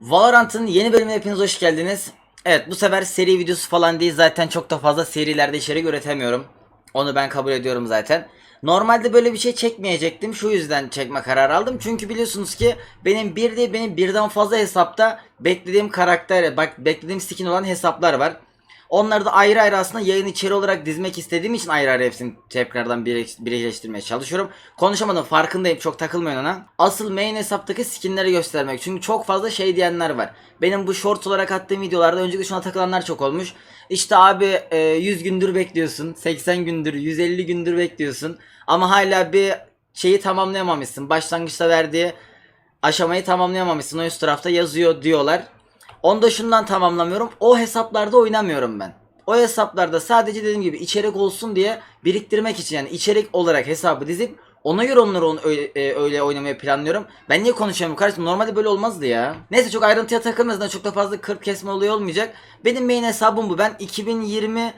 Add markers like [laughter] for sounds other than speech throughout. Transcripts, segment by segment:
Valorant'ın yeni bölümüne hepiniz hoş geldiniz. Evet bu sefer seri videosu falan değil zaten çok da fazla serilerde içerik üretemiyorum. Onu ben kabul ediyorum zaten. Normalde böyle bir şey çekmeyecektim. Şu yüzden çekme kararı aldım. Çünkü biliyorsunuz ki benim bir değil benim birden fazla hesapta beklediğim karakter, bak beklediğim skin olan hesaplar var. Onları da ayrı ayrı aslında yayın içeri olarak dizmek istediğim için ayrı ayrı hepsini tekrardan birleş- birleştirmeye çalışıyorum. Konuşamadım farkındayım çok takılmayın ona. Asıl main hesaptaki skinleri göstermek. Çünkü çok fazla şey diyenler var. Benim bu short olarak attığım videolarda öncelikle şuna takılanlar çok olmuş. İşte abi e, 100 gündür bekliyorsun. 80 gündür, 150 gündür bekliyorsun. Ama hala bir şeyi tamamlayamamışsın. Başlangıçta verdiği aşamayı tamamlayamamışsın. O üst tarafta yazıyor diyorlar. Onu da şundan tamamlamıyorum. O hesaplarda oynamıyorum ben. O hesaplarda sadece dediğim gibi içerik olsun diye biriktirmek için yani içerik olarak hesabı dizip ona göre onları onu öyle, e, öyle oynamayı planlıyorum. Ben niye konuşuyorum kardeşim? Normalde böyle olmazdı ya. Neyse çok ayrıntıya takılmayız. Çok da fazla kırp kesme olayı olmayacak. Benim main hesabım bu. Ben 2020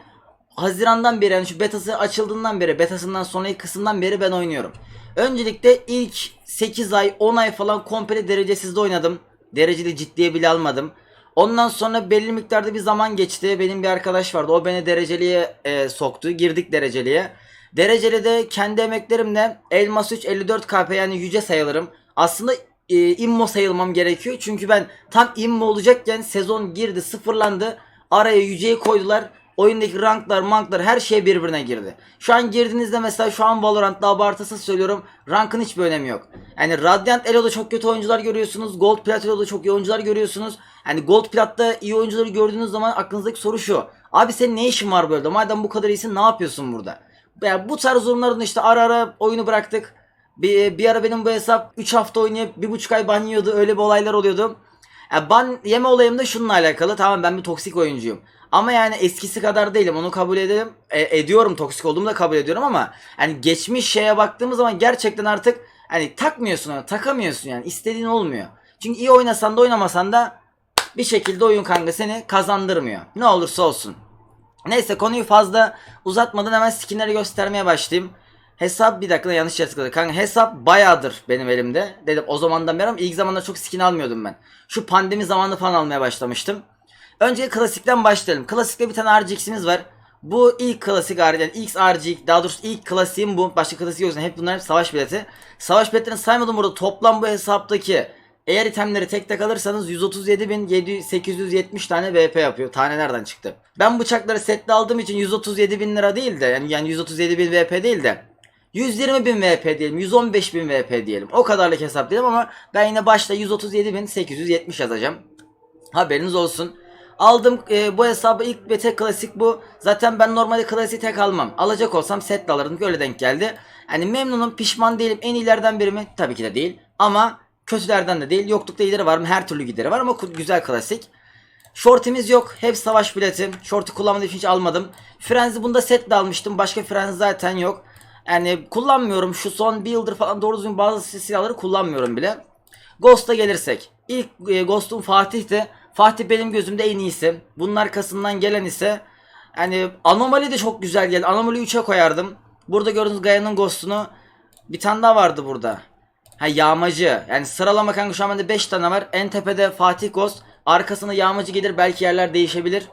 Haziran'dan beri yani şu betası açıldığından beri betasından sonraki kısımdan beri ben oynuyorum. Öncelikle ilk 8 ay 10 ay falan komple derecesizde oynadım. Dereceli ciddiye bile almadım. Ondan sonra belli miktarda bir zaman geçti. Benim bir arkadaş vardı. O beni dereceliye e, soktu. Girdik dereceliye. Dereceli de kendi emeklerimle Elmas 3 54 KP yani yüce sayılırım. Aslında e, immo sayılmam gerekiyor. Çünkü ben tam immo olacakken sezon girdi sıfırlandı. Araya yüceyi koydular. Oyundaki ranklar, manklar her şey birbirine girdi. Şu an girdiğinizde mesela şu an Valorant'ta abartısız söylüyorum. Rankın hiçbir önemi yok. Yani Radiant Elo'da çok kötü oyuncular görüyorsunuz. Gold Plat Elo'da çok iyi oyuncular görüyorsunuz. Yani Gold Plat'ta iyi oyuncuları gördüğünüz zaman aklınızdaki soru şu. Abi senin ne işin var böyle? Madem bu kadar iyisin ne yapıyorsun burada? Yani bu tarz durumlarda işte ara ara oyunu bıraktık. Bir, bir ara benim bu hesap 3 hafta oynayıp 1,5 ay ban yiyordu. Öyle bir olaylar oluyordu. Ya ban yeme olayım da şununla alakalı. Tamam ben bir toksik oyuncuyum. Ama yani eskisi kadar değilim. Onu kabul edelim. E, ediyorum toksik olduğumu da kabul ediyorum ama hani geçmiş şeye baktığımız zaman gerçekten artık hani takmıyorsun ona, takamıyorsun yani. istediğin olmuyor. Çünkü iyi oynasan da oynamasan da bir şekilde oyun kanka seni kazandırmıyor. Ne olursa olsun. Neyse konuyu fazla uzatmadan hemen skinleri göstermeye başlayayım. Hesap bir dakika yanlış yere tıkladı. Kanka hesap bayağıdır benim elimde. Dedim o zamandan beri ama ilk zamanlar çok skin almıyordum ben. Şu pandemi zamanında falan almaya başlamıştım. Önce klasikten başlayalım. Klasikte bir tane RGX'imiz var. Bu ilk klasik yani X RGX, daha doğrusu ilk klasiğim bu. Başka klasik yok. Hep bunlar hep savaş bileti. Savaş biletlerini saymadım burada. Toplam bu hesaptaki eğer itemleri tek tek alırsanız 137.870 tane VP yapıyor. Tane nereden çıktı? Ben bıçakları sette aldığım için 137.000 lira değil de yani, yani 137.000 VP değil de 120.000 VP diyelim, 115.000 VP diyelim. O kadarlık hesap diyelim ama ben yine başta 137.870 yazacağım. Haberiniz olsun. Aldım e, bu hesabı ilk ve tek klasik bu. Zaten ben normalde klasiği tek almam. Alacak olsam set de alırdım. Öyle denk geldi. Yani memnunum, pişman değilim. En iyilerden biri mi? Tabii ki de değil. Ama kötülerden de değil. Yoklukta gideri var mı? Her türlü gideri var ama güzel klasik. Short'imiz yok. Hep savaş bileti. Short'u kullanmadım hiç almadım. Frenzy bunda set de almıştım. Başka Frenzy zaten yok. Yani kullanmıyorum. Şu son bir yıldır falan doğru düzgün bazı silahları kullanmıyorum bile. Ghost'a gelirsek. İlk e, Ghost'um Fatih'ti. Fatih benim gözümde en iyisi. Bunun arkasından gelen ise yani Anomali de çok güzel geldi. Anomali 3'e koyardım. Burada gördüğünüz Gaia'nın Ghost'unu bir tane daha vardı burada. Ha yağmacı. Yani sıralama kanka şu an bende 5 tane var. En tepede Fatih Ghost. Arkasına yağmacı gelir. Belki yerler değişebilir.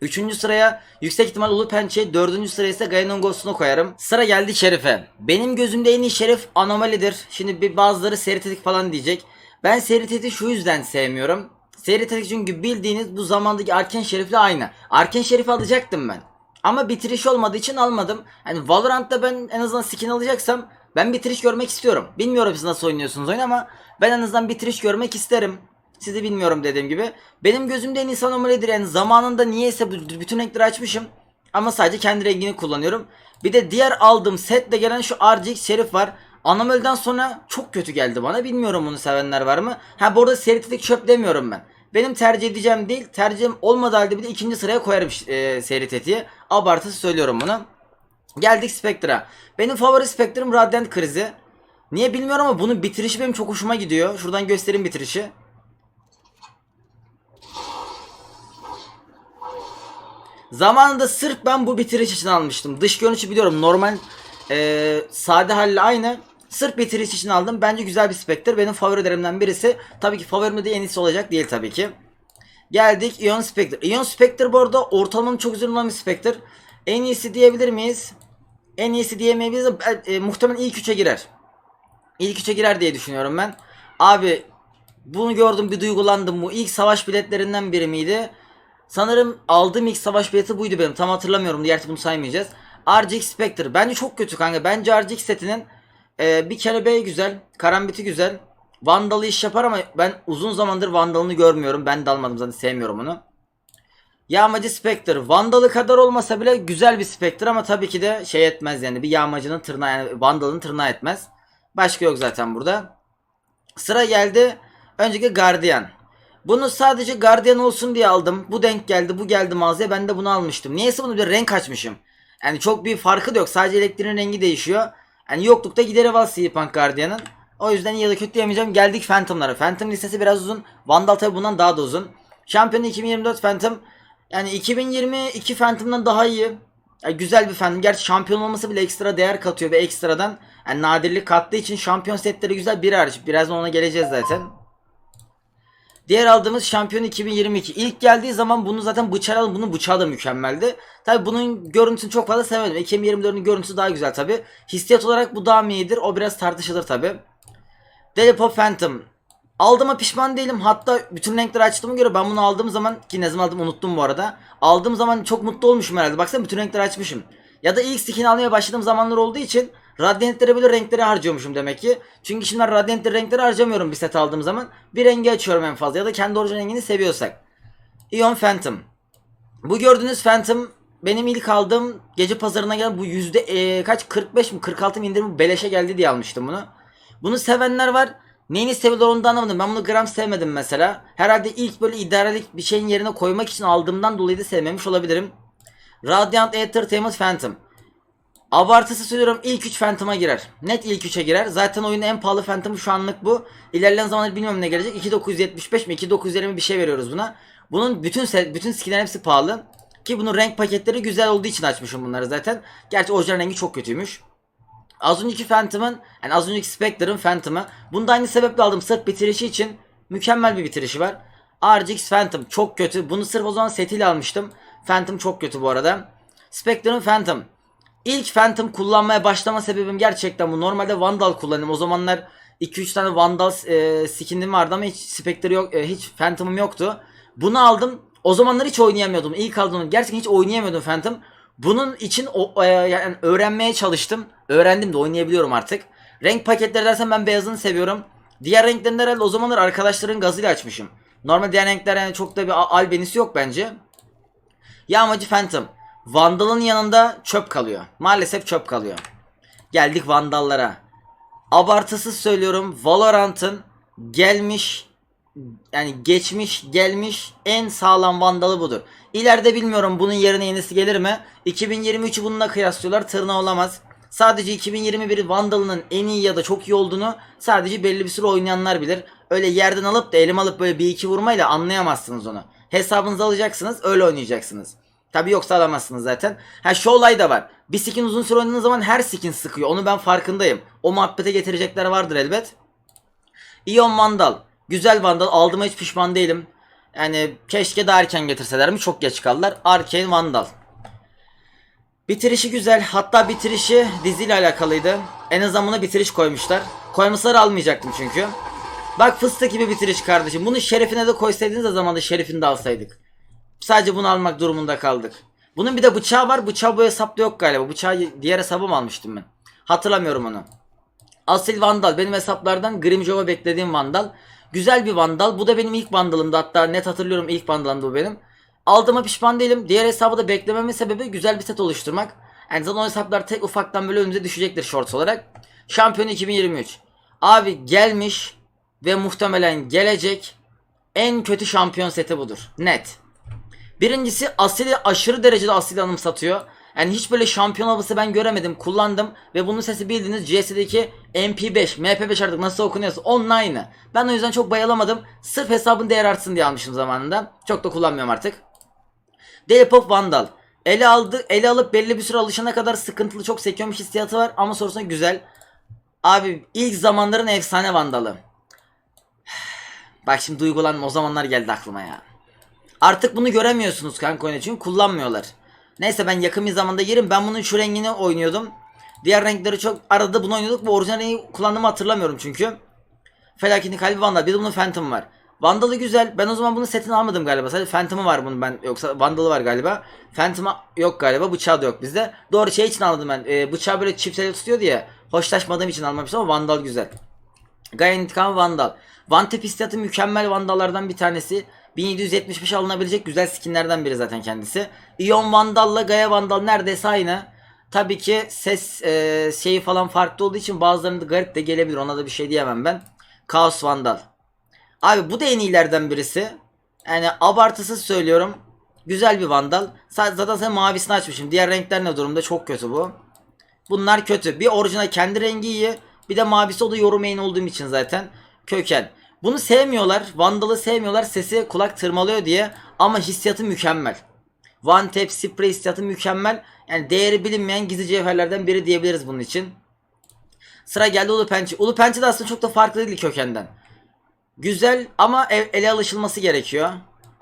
Üçüncü sıraya yüksek ihtimal Ulu Pençe, dördüncü sıraya ise Gaia'nın Ghost'unu koyarım. Sıra geldi Şerif'e. Benim gözümde en iyi Şerif anomalidir. Şimdi bir bazıları seri tetik falan diyecek. Ben seri tetiği şu yüzden sevmiyorum. Seri tetik çünkü bildiğiniz bu zamandaki Arken Şerif'le aynı. Arken Şerif'i alacaktım ben. Ama bitiriş olmadığı için almadım. Yani Valorant'ta ben en azından skin alacaksam ben bitiriş görmek istiyorum. Bilmiyorum siz nasıl oynuyorsunuz oyun ama ben en azından bitiriş görmek isterim. Sizi bilmiyorum dediğim gibi. Benim gözümde en iyi anomalidir. Yani zamanında niyeyse bütün renkleri açmışım. Ama sadece kendi rengini kullanıyorum. Bir de diğer aldığım setle gelen şu RGX Şerif var. Anomaliden sonra çok kötü geldi bana. Bilmiyorum bunu sevenler var mı? Ha bu arada seri tetik çöp demiyorum ben. Benim tercih edeceğim değil. Tercihim olmadığı halde bir de ikinci sıraya koyarım e, seri tetiği. Abartısı söylüyorum bunu. Geldik Spectre'a. Benim favori Spectre'ım Radiant Krizi. Niye bilmiyorum ama bunun bitirişi benim çok hoşuma gidiyor. Şuradan göstereyim bitirişi. Zamanında sırf ben bu bitiriş için almıştım. Dış görünüşü biliyorum normal e, sade halle aynı. Sırf bitiriş için aldım. Bence güzel bir Spectre. Benim favorilerimden birisi. Tabii ki favorim de en iyisi olacak değil tabii ki. Geldik Ion Spectre. Ion Spectre bu arada ortalamanın çok üzerinde olan bir Spectre. En iyisi diyebilir miyiz? En iyisi diyemeyebiliriz. ama, E, muhtemelen ilk üçe girer. İlk üçe girer diye düşünüyorum ben. Abi bunu gördüm bir duygulandım. Bu ilk savaş biletlerinden biri miydi? Sanırım aldığım ilk savaş bileti buydu benim. Tam hatırlamıyorum. Diğer bunu saymayacağız. RGX Spectre. Bence çok kötü kanka. Bence RGX setinin e, bir kelebeği güzel. Karambiti güzel. Vandal'ı iş yapar ama ben uzun zamandır Vandal'ını görmüyorum. Ben de almadım zaten sevmiyorum onu. Yağmacı Spectre. Vandal'ı kadar olmasa bile güzel bir Spectre ama tabii ki de şey etmez yani. Bir yağmacının tırnağı yani Vandal'ın tırnağı etmez. Başka yok zaten burada. Sıra geldi. Önceki Guardian. Bunu sadece Guardian olsun diye aldım. Bu denk geldi, bu geldi mağazaya. Ben de bunu almıştım. Niyeyse bunu bir renk açmışım. Yani çok bir farkı da yok. Sadece elektriğin rengi değişiyor. Yani yoklukta gideri var Steampunk Guardian'ın. O yüzden iyi ya da kötü diyemeyeceğim. Geldik Phantom'lara. Phantom listesi biraz uzun. Vandal tabi bundan daha da uzun. Şampiyon 2024 Phantom. Yani 2022 Phantom'dan daha iyi. Yani güzel bir Phantom. Gerçi şampiyon olması bile ekstra değer katıyor ve ekstradan yani nadirlik kattığı için şampiyon setleri güzel bir hariç. Birazdan ona geleceğiz zaten. Diğer aldığımız şampiyon 2022. İlk geldiği zaman bunu zaten bıçağı aldım. Bunun bıçağı da mükemmeldi. Tabi bunun görüntüsünü çok fazla sevmedim. 2024'ün görüntüsü daha güzel tabi. Hissiyat olarak bu daha mı iyidir? O biraz tartışılır tabi. Delipop Phantom. Aldığıma pişman değilim. Hatta bütün renkleri açtığıma göre ben bunu aldığım zaman ki ne zaman aldım unuttum bu arada. Aldığım zaman çok mutlu olmuşum herhalde. Baksana bütün renkleri açmışım. Ya da ilk skin almaya başladığım zamanlar olduğu için Radiantlere böyle renkleri harcıyormuşum demek ki. Çünkü şimdi ben Radiant'li renkleri harcamıyorum bir set aldığım zaman. Bir rengi açıyorum en fazla ya da kendi orijinal rengini seviyorsak. Ion Phantom. Bu gördüğünüz Phantom benim ilk aldığım gece pazarına gelen bu yüzde eee, kaç 45 mi 46 mı indirim beleşe geldi diye almıştım bunu. Bunu sevenler var. Neyini seviyorlar onu da anlamadım. Ben bunu gram sevmedim mesela. Herhalde ilk böyle idarelik bir şeyin yerine koymak için aldığımdan dolayı da sevmemiş olabilirim. Radiant Entertainment Phantom. Abartısı söylüyorum ilk 3 Phantom'a girer. Net ilk 3'e girer. Zaten oyunun en pahalı Phantom'u şu anlık bu. İlerleyen zamanlarda bilmiyorum ne gelecek. 2975 mi 2920 bir şey veriyoruz buna. Bunun bütün bütün skinler hepsi pahalı. Ki bunun renk paketleri güzel olduğu için açmışım bunları zaten. Gerçi orijinal rengi çok kötüymüş. Az önceki Phantom'ın yani az önceki Spectre'ın Phantom'ı. Bunu da aynı sebeple aldım. Sırf bitirişi için mükemmel bir bitirişi var. RGX Phantom çok kötü. Bunu sırf o zaman setiyle almıştım. Phantom çok kötü bu arada. Spectre'ın Phantom. İlk Phantom kullanmaya başlama sebebim gerçekten bu. Normalde Vandal kullanıyorum. O zamanlar 2-3 tane Vandal e, skinim vardı ama hiç Spectre yok, e, hiç Phantom'um yoktu. Bunu aldım. O zamanlar hiç oynayamıyordum. İlk aldığım gerçekten hiç oynayamıyordum Phantom. Bunun için o, e, yani öğrenmeye çalıştım. Öğrendim de oynayabiliyorum artık. Renk paketleri dersen ben beyazını seviyorum. Diğer renklerini herhalde o zamanlar arkadaşların gazıyla açmışım. Normal diğer renkler yani çok da bir albenisi yok bence. Yağmacı Phantom. Vandal'ın yanında çöp kalıyor. Maalesef çöp kalıyor. Geldik Vandal'lara. Abartısız söylüyorum Valorant'ın gelmiş yani geçmiş gelmiş en sağlam Vandal'ı budur. İleride bilmiyorum bunun yerine yenisi gelir mi? 2023'ü bununla kıyaslıyorlar tırnağı olamaz. Sadece 2021 Vandal'ının en iyi ya da çok iyi olduğunu sadece belli bir süre oynayanlar bilir. Öyle yerden alıp da elim alıp böyle bir iki vurmayla anlayamazsınız onu. Hesabınızı alacaksınız öyle oynayacaksınız. Tabi yoksa alamazsınız zaten. Ha şu olay da var. Bir skin uzun süre oynadığınız zaman her skin sıkıyor. Onu ben farkındayım. O muhabbete getirecekler vardır elbet. Ion Vandal. Güzel Vandal. Aldığıma hiç pişman değilim. Yani keşke daha erken getirseler mi? Çok geç kaldılar. Arcane Vandal. Bitirişi güzel. Hatta bitirişi diziyle alakalıydı. En azından buna bitiriş koymuşlar. Koymasalar almayacaktım çünkü. Bak fıstık gibi bitiriş kardeşim. Bunu şerefine de koysaydınız da zamanda şerefini de alsaydık. Sadece bunu almak durumunda kaldık. Bunun bir de bıçağı var. Bıçağı bu hesapta yok galiba. Bıçağı diğer hesabı mı almıştım ben? Hatırlamıyorum onu. Asil Vandal. Benim hesaplardan Grimjova beklediğim Vandal. Güzel bir Vandal. Bu da benim ilk Vandal'ımdı. Hatta net hatırlıyorum ilk Vandal'ımdı bu benim. Aldığıma pişman değilim. Diğer hesabı da beklememin sebebi güzel bir set oluşturmak. Yani zaten o hesaplar tek ufaktan böyle önümüze düşecektir shorts olarak. Şampiyon 2023. Abi gelmiş ve muhtemelen gelecek en kötü şampiyon seti budur. Net. Birincisi Asil'i aşırı derecede Asil'i anımsatıyor. Yani hiç böyle şampiyon havası ben göremedim. Kullandım ve bunun sesi bildiğiniz CS'deki MP5, MP5 artık nasıl okunuyorsa onun aynı. Ben o yüzden çok bayılamadım. Sırf hesabın değer artsın diye almışım zamanında. Çok da kullanmıyorum artık. Delipop Vandal. Ele aldı, ele alıp belli bir süre alışana kadar sıkıntılı çok sekiyormuş hissiyatı var ama sonrasında güzel. Abi ilk zamanların efsane vandalı. [sighs] Bak şimdi duygulanma o zamanlar geldi aklıma ya. Artık bunu göremiyorsunuz kanka oyunda çünkü kullanmıyorlar. Neyse ben yakın bir zamanda yerim. Ben bunun şu rengini oynuyordum. Diğer renkleri çok arada bunu oynuyorduk. Bu orijinal rengi kullandığımı hatırlamıyorum çünkü. Felaketin kalbi Vandal. Bir de bunun Phantom var. Vandal'ı güzel. Ben o zaman bunun setini almadım galiba. Sadece Phantom'ı var bunun ben. Yoksa Vandal'ı var galiba. Phantom'ı yok galiba. Bıçağı da yok bizde. Doğru şey için aldım ben. Ee, bıçağı böyle çift elle tutuyor diye. Hoşlaşmadığım için almamıştım ama Vandal güzel. Gaia İntikam Vandal. Vantep hissiyatı mükemmel Vandallardan bir tanesi. 1775 alınabilecek güzel skinlerden biri zaten kendisi. Ion Vandal'la Gaia Vandal neredeyse aynı. Tabii ki ses e, şeyi falan farklı olduğu için bazılarında garip de gelebilir. Ona da bir şey diyemem ben. Chaos Vandal. Abi bu da en iyilerden birisi. Yani abartısız söylüyorum. Güzel bir Vandal. Zaten sen mavisini açmışım. Diğer renkler ne durumda? Çok kötü bu. Bunlar kötü. Bir orijinal kendi rengi iyi. Bir de mavisi o da yorum olduğum için zaten. Köken. Bunu sevmiyorlar. Vandal'ı sevmiyorlar. Sesi kulak tırmalıyor diye. Ama hissiyatı mükemmel. One Tap Spray hissiyatı mükemmel. Yani değeri bilinmeyen gizli cevherlerden biri diyebiliriz bunun için. Sıra geldi Ulu Pençe. Ulu Pençe de aslında çok da farklı değil kökenden. Güzel ama el- ele alışılması gerekiyor.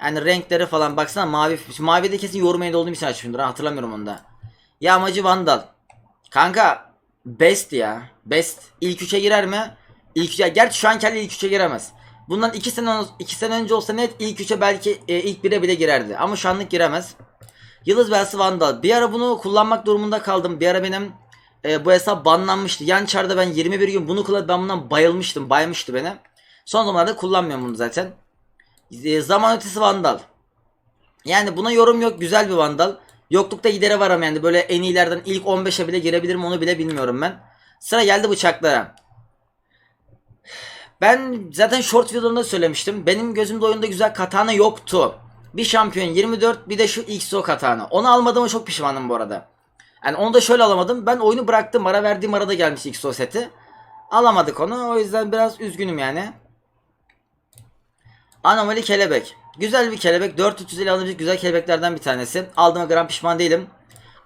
Yani renkleri falan baksana mavi. Mavi de kesin yorum olduğum için açmışımdır. ha, Hatırlamıyorum onu da. Yağmacı Vandal. Kanka best ya. Best. İlk üçe girer mi? İlk üçe. Gerçi şu an kendi ilk üçe giremez. Bundan iki sene, iki sene önce olsa net ilk üçe belki e, ilk bire bile girerdi. Ama şu anlık giremez. Yıldız Belsi Vandal. Bir ara bunu kullanmak durumunda kaldım. Bir ara benim e, bu hesap banlanmıştı. Yan çarda ben 21 gün bunu kullanıp ben bundan bayılmıştım. Baymıştı beni. Son zamanlarda kullanmıyorum bunu zaten. E, zaman ötesi Vandal. Yani buna yorum yok. Güzel bir Vandal. Yoklukta gideri var ama yani böyle en iyilerden ilk 15'e bile girebilirim onu bile bilmiyorum ben. Sıra geldi bıçaklara. Ben zaten short videolarında söylemiştim. Benim gözümde oyunda güzel katana yoktu. Bir şampiyon 24 bir de şu XO katana. Onu almadığıma çok pişmanım bu arada. Yani onu da şöyle alamadım. Ben oyunu bıraktım. Ara verdiğim arada gelmiş XO seti. Alamadık onu. O yüzden biraz üzgünüm yani. Anomali kelebek. Güzel bir kelebek. 450 alınabilecek güzel kelebeklerden bir tanesi. Aldığıma gram pişman değilim.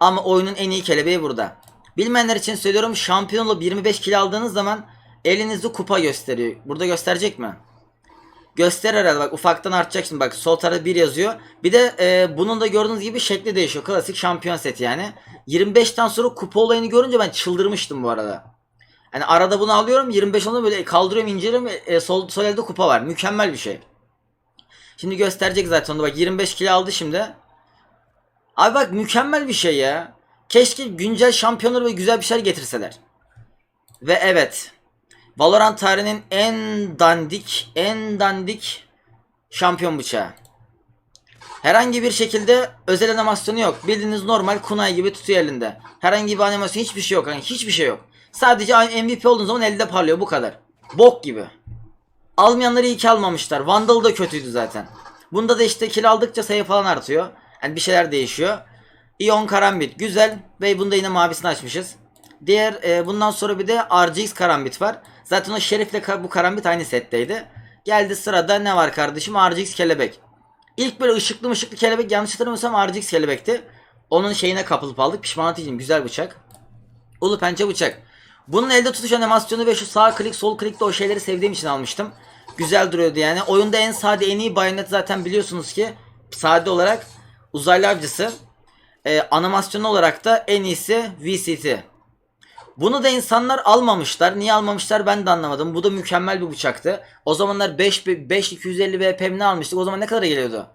Ama oyunun en iyi kelebeği burada. Bilmeyenler için söylüyorum şampiyon olup 25 kilo aldığınız zaman elinizde kupa gösteriyor. Burada gösterecek mi? Göster herhalde bak ufaktan artacak şimdi bak sol tarafta 1 yazıyor. Bir de e, bunun da gördüğünüz gibi şekli değişiyor. Klasik şampiyon seti yani. 25'ten sonra kupa olayını görünce ben çıldırmıştım bu arada. Yani arada bunu alıyorum 25 onu böyle kaldırıyorum inceliyorum e, sol, sol elde kupa var. Mükemmel bir şey. Şimdi gösterecek zaten onu bak 25 kilo aldı şimdi. Abi bak mükemmel bir şey ya. Keşke güncel şampiyonları ve güzel bir şeyler getirseler. Ve evet. Valorant tarihinin en dandik, en dandik şampiyon bıçağı. Herhangi bir şekilde özel animasyonu yok. Bildiğiniz normal kunay gibi tutuyor elinde. Herhangi bir animasyon hiçbir şey yok. Yani hiçbir şey yok. Sadece MVP olduğun zaman elde parlıyor bu kadar. Bok gibi. Almayanları iyi ki almamışlar. Vandal da kötüydü zaten. Bunda da işte kill aldıkça sayı falan artıyor. Yani bir şeyler değişiyor. Ion Karambit güzel ve bunda yine mavisini açmışız. Diğer e, bundan sonra bir de RGX Karambit var. Zaten o Şerif'le bu Karambit aynı setteydi. Geldi sırada ne var kardeşim? RGX Kelebek. İlk böyle ışıklı ışıklı kelebek yanlış hatırlamıyorsam RGX Kelebek'ti. Onun şeyine kapılıp aldık. Pişman değilim. Güzel bıçak. Ulu pençe bıçak. Bunun elde tutuş animasyonu ve şu sağ klik sol klikte o şeyleri sevdiğim için almıştım. Güzel duruyordu yani. Oyunda en sade en iyi bayonet zaten biliyorsunuz ki sade olarak uzaylı avcısı. Ee, animasyon olarak da en iyisi VCT. Bunu da insanlar almamışlar. Niye almamışlar ben de anlamadım. Bu da mükemmel bir bıçaktı. O zamanlar 5 5 250 VPM ne almıştık? O zaman ne kadar geliyordu?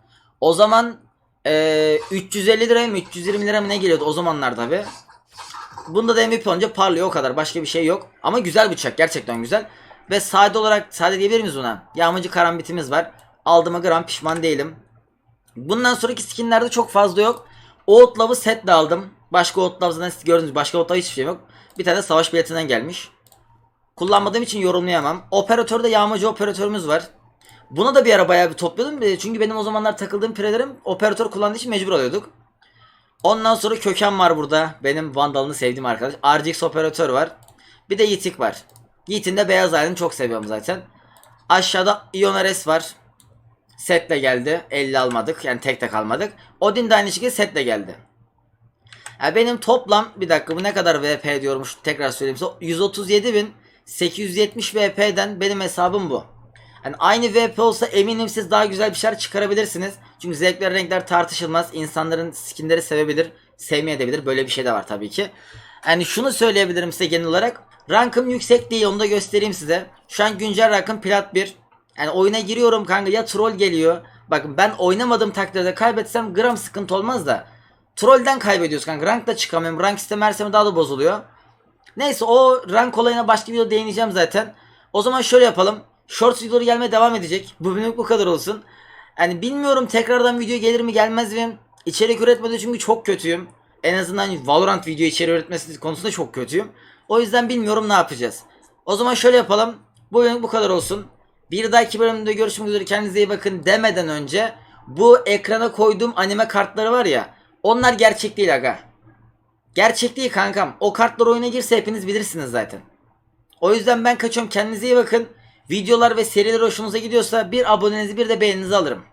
O zaman eee 350 liraya mı 320 lira mı ne geliyordu o zamanlar tabi. Bunda da MVP olunca parlıyor o kadar. Başka bir şey yok. Ama güzel bıçak. Gerçekten güzel. Ve sade olarak sade diyebilir miyiz buna? Yağmacı karambitimiz var. Aldığıma gram pişman değilim. Bundan sonraki skinlerde çok fazla yok. Outlaw'ı setle aldım. Başka siz gördünüz. Başka Outlaw hiçbir şey yok. Bir tane de savaş biletinden gelmiş. Kullanmadığım için yorumlayamam. Operatörde yağmacı operatörümüz var. Buna da bir ara bayağı bir topladım. E, Çünkü benim o zamanlar takıldığım pirelerim operatör kullandığı için mecbur oluyorduk. Ondan sonra köken var burada. Benim Vandal'ını sevdiğim arkadaş. RGX operatör var. Bir de Yitik var. Yitik'in de beyaz halini çok seviyorum zaten. Aşağıda Ionares var. Setle geldi. 50 almadık. Yani tek tek almadık. Odin de aynı şekilde setle geldi. Ya benim toplam bir dakika bu ne kadar VP diyormuş tekrar söyleyeyim size. 137 bin 870 VP'den benim hesabım bu. Yani aynı VP olsa eminim siz daha güzel bir şeyler çıkarabilirsiniz. Çünkü zevkler renkler tartışılmaz. İnsanların skinleri sevebilir, sevmeyebilir. Böyle bir şey de var tabii ki. Yani şunu söyleyebilirim size genel olarak. Rankım yüksek değil onu da göstereyim size. Şu an güncel rankım plat 1. Yani oyuna giriyorum kanka ya troll geliyor. Bakın ben oynamadığım takdirde kaybetsem gram sıkıntı olmaz da. Trollden kaybediyoruz kanka. Rank da çıkamıyorum. Rank sene daha da bozuluyor. Neyse o rank olayına başka bir videoda değineceğim zaten. O zaman şöyle yapalım. Shorts videoları gelmeye devam edecek. Bu bölümlük bu kadar olsun. Yani bilmiyorum tekrardan video gelir mi gelmez mi? İçerik üretmede çünkü çok kötüyüm. En azından Valorant video içeriği üretmesi konusunda çok kötüyüm. O yüzden bilmiyorum ne yapacağız. O zaman şöyle yapalım. Bu bölümlük bu kadar olsun. Bir dahaki bölümde görüşmek üzere kendinize iyi bakın demeden önce bu ekrana koyduğum anime kartları var ya onlar gerçek değil aga. Gerçek değil kankam. O kartlar oyuna girse hepiniz bilirsiniz zaten. O yüzden ben kaçıyorum. Kendinize iyi bakın. Videolar ve seriler hoşunuza gidiyorsa bir abonenizi bir de beğeninizi alırım.